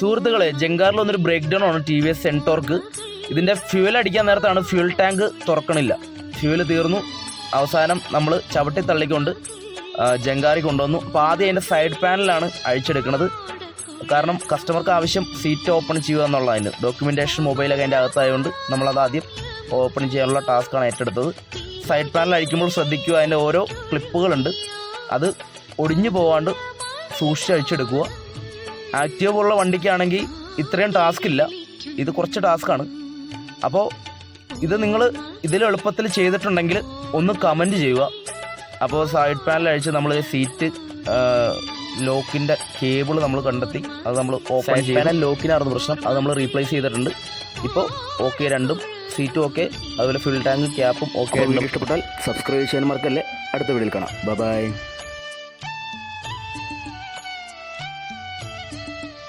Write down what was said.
സുഹൃത്തുക്കളെ ജംഗാറിൽ വന്നൊരു ബ്രേക്ക് ഡൗൺ ആണ് ടി വി എസ് സെൻടോർക്ക് ഇതിന്റെ ഫ്യൂൽ അടിക്കാൻ നേരത്താണ് ഫ്യൂൽ ടാങ്ക് തുറക്കണില്ല. ഫ്യൂൽ തീർന്നു. അവസാനം നമ്മൾ ചവിട്ടി തള്ളിക്കൊണ്ട് ജംഗാറി കൊണ്ടുവന്നു. അപ്പോൾ ആദ്യം അതിന്റെ സൈഡ് പാനലാണ് അഴിച്ചെടുക്കുന്നത് കാരണം കസ്റ്റമർക്ക് ആവശ്യം സീറ്റ് ഓപ്പൺ ചെയ്യുക എന്നുള്ളതിന്. ഡോക്യുമെന്റേഷൻ മൊബൈലൊക്കെ അതിന്റെ അകത്തായതുകൊണ്ട് നമ്മളത് ആദ്യം ഓപ്പൺ ചെയ്യാനുള്ള ടാസ്ക്കാണ് ഏറ്റെടുത്തത്. സൈഡ് പാനൽ അഴിക്കുമ്പോൾ ശ്രദ്ധിക്കുക അതിന്റെ ഓരോ ക്ലിപ്പുകളുണ്ട് അത് ഒടിഞ്ഞു പോവാണ്ട് സൂക്ഷിച്ച് അഴിച്ചെടുക്കുക. ആക്റ്റീവ് പോലുള്ള വണ്ടിക്കാണെങ്കിൽ ഇത്രയും ടാസ്ക് ഇല്ല. ഇത് കുറച്ച് ടാസ്ക്കാണ് അപ്പോൾ ഇത് നിങ്ങൾ ഇതിൽ എളുപ്പത്തിൽ ചെയ്തിട്ടുണ്ടെങ്കിൽ ഒന്ന് കമന്റ് ചെയ്യുക. അപ്പോൾ സൈഡ് പാനൽ അഴിച്ച് നമ്മൾ സീറ്റ് ലോക്കിന്റെ കേബിൾ നമ്മൾ കണ്ടെത്തി. അത് നമ്മൾ ഓപ്പൺ ചെയ്യാൻ പാനൽ ലോക്കിനായിരുന്നു പ്രശ്നം. അത് നമ്മൾ റീപ്ലേസ് ചെയ്തിട്ടുണ്ട്. ഇപ്പോൾ ഓക്കെ രണ്ടും. സീറ്റും ഓക്കെ അതുപോലെ ഫുൾ ടാങ്ക് ക്യാപ്പും ഓക്കെ ഇഷ്ടപ്പെട്ടാൽ സബ്സ്ക്രൈബ് ചെയ്യാൻ മറക്കല്ലേ. അടുത്ത വീഡിയോയിൽ കാണാം. ബൈ